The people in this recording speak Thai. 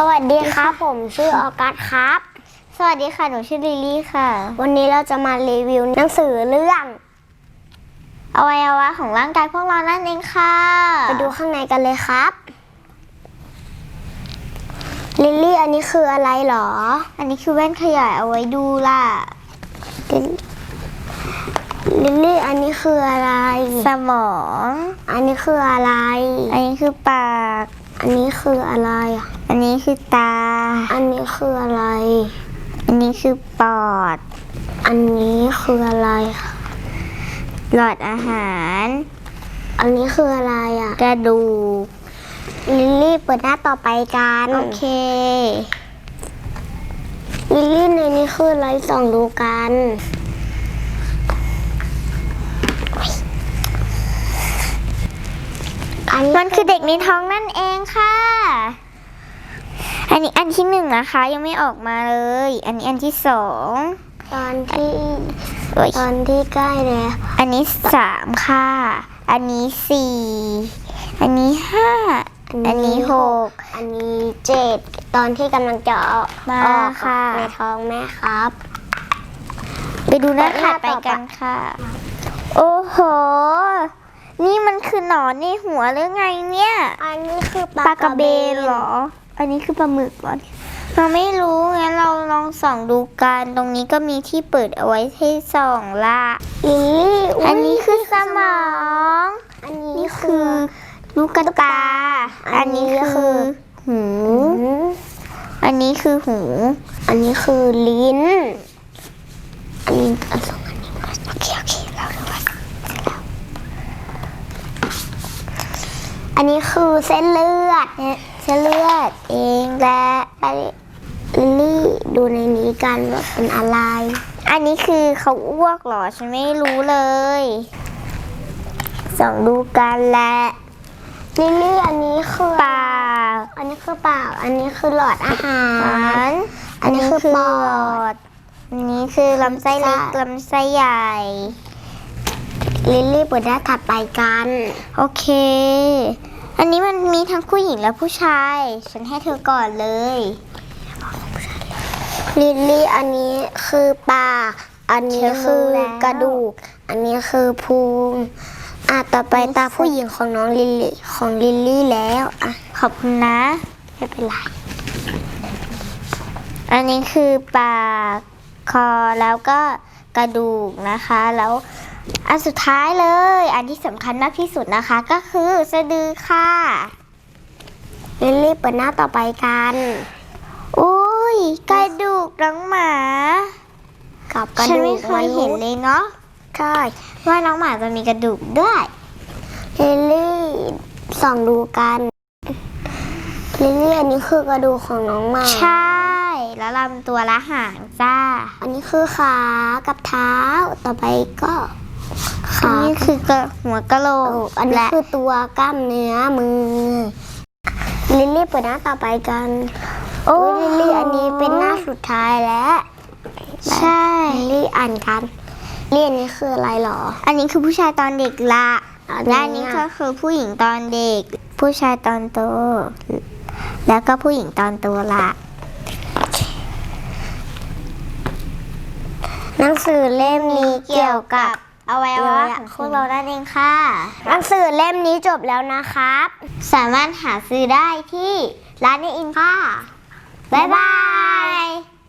สวัสดีครับผมชื่อออกัสครับ สวัสดีค่ะหนูชื่อลิลลี่ค่ะ วันนี้เราจะมารีวิวหนังสือเรื่อง อวัยวะของร่างกายพวกเรานั่นเองค่ะไปดูข้างในกันเลยครับลิลลี่อันนี้คืออะไรหรอ อันนี้คือแว่นขยายเอาไว้ดูล่ะลิลลิลลี่อันนี้คืออะไร สมอง อันนี้คืออะไร อันนี้คือปาก อันนี้คืออะไรอะ อันนี้คือตา อันนี้คืออะไร อันนี้คือปอด อันนี้คืออะไรคะหลอดอาหาร อันนี้คืออะไรอะ กระดูก ลิลลี่เปิดหน้าต่อไปกัน โอเค ลิลลี่ในนี้คืออะไรส่องดูกัน อันนี้มันคือเด็กในท้องนั่นเองค่ะอั นนี้อันที่หนึ่งนะคะ ยังไม่ออกมาเลย อันนี้อันที่สองตอนที่โอ้ยตอนที่ใกล้แล้วอันนี้สามค่ะ อันนี้สี่อันนี้ห้าอันนี้หกอันนี้เจ็ดตอนที่กำลังจะออกมาออกค่ะในท้องแม่ครับ ไปดูหน้าถัดไปกันค่ะ โอ้โห นี่มันคือหนอนในหัวหรือไงเนี่ย อันนี้คือปลากระเบนเหรอ อันนี้คือปลาหมึกเหรอเราไม่รู้งั้นเราลองส่องดูกันตรงนี้ก็มีที่เปิดเอาไว้ให้ส่องละลิลลี่ยอันนี้คือสมอง อันนี้นี่คืคืออลูกกระตาอันนี้คือหูหู อันนี้คือหู อันนี้คือลิ้น อันนี้อันสองอันนี้ก่อนโอเคโอเคเราดูว่าอันนี้คือเส้นเลือดเนี่ยเส้นเลือดเองและไปลิลลี่ดูในนี้กันว่าเป็นอะไร อันนี้คือเขาอ้วกเหรอ ฉันไม่รู้เลยส่องดูกันและลิลลี่อันนี้คือปากอันนี้คือปากอันนี้คือหลอดอาหาอัรนอันนี้คือปอด อันนี้คือลำไส้เล็กใช่ลำไส้ใหญ่ ลิลลี่เปิดหน้าถัดไปกัน โอเค อันนี้มันมีทั้งผู้หญิงและผู้ชาย ฉันให้เธอก่อนเลย ลิลลี่อันนี้คือปากอันนี้ฉันรู้คือแล้วกระดูก อันนี้คือพุงอะต่อไปตาผู้หญิงของน้องลิลลี่ของลิลลี่แล้วอะขอบคุณนะ ไม่เป็นไร อันนี้คือปากคอแล้วก็กระดูกนะคะ แล้ว อันสุดท้ายเลย อันที่สำคัญมากที่สุดนะคะก็คือสะดือค่ะลิลลี่เปิดหน้าต่อไปกันอุ้ยกระดูกน้องหมากับกระฉันดูไม่กเคยเห็นเลยเนาะใช่ว่าน้องหมาจะมีกระดูกด้วย ลิลลี่ส่องดูกันลิลลี่อันนี้คือกระดูกของน้องหมาใช่ แล้วลำตัวละหางจ้า อันนี้คือขากับเท้าต่อไปก็ อันขานี้คือกระหัวกะโหลโอ้กอันนี้และคือตัวกล้ามเนื้อมือ ลิลลี่เปิดหน้าต่อไปกัน โอ้โอ้ยลิลลี่อันนี้เป็นหน้าสุดท้ายแล้วใช่ลิลลี่อ่านกันลิลลี่อันนี้คืออะไรหรอ อันนี้คือผู้ชายตอนเด็กละอันนี้และอันนี้ก็คือผู้หญิงตอนเด็ก ผู้ชายตอนโต แล้วก็ผู้หญิงตอนโตละหนังสือเล่มนี้เกี่ยวกับ อวัยวะของพวกเรานั่นเองค่ะ หนังสือเล่มนี้จบแล้วนะครับ สามารถหาซื้อได้ที่ร้านในอินค่ะ บ๊ายบาย